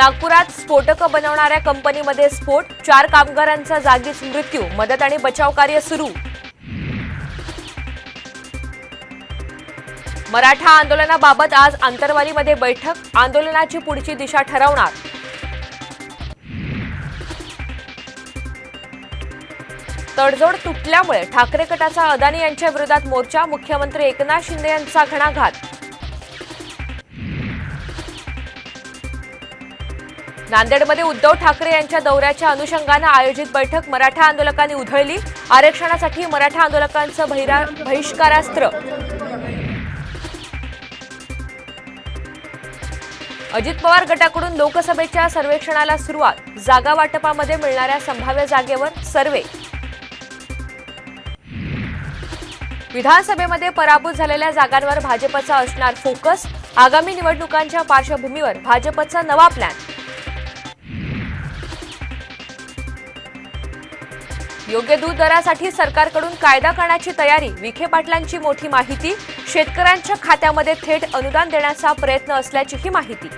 नागपुरात स्फोटकं बनवणाऱ्या कंपनीमध्ये स्फोट चार कामगारांचा जागीच मृत्यू मदत आणि बचाव कार्य सुरू. मराठा आंदोलनाबाबत आज आंतरवालीमध्ये बैठक आंदोलनाची पुढची दिशा ठरवणार. तडजोड तुटल्यामुळे ठाकरे गटाचा अदानी यांच्या विरोधात मोर्चा मुख्यमंत्री एकनाथ शिंदे यांचा घणाघात. नांदेडमध्ये उद्धव ठाकरे यांच्या दौऱ्याच्या अनुषंगानं आयोजित बैठक मराठा आंदोलकांनी उधळली. आरक्षणासाठी मराठा आंदोलकांचं बहिरा बहिष्कारास्त्र. अजित पवार गटाकडून लोकसभेच्या सर्वेक्षणाला सुरुवात. जागा वाटपामध्ये मिळणाऱ्या संभाव्य जागेवर सर्वे. विधानसभेमध्ये पराभूत झालेल्या जागांवर भाजपचा असणार फोकस. आगामी निवडणुकांच्या पार्श्वभूमीवर भाजपचा नवा प्लॅन योग्य दूध दरासाठी सरकारकडून कायदा करण्याची तयारी विखे पाटलांची मोठी माहिती शेतकऱ्यांच्या खात्यामध्ये थेट अनुदान देण्याचा प्रयत्न असल्याचीही माहिती.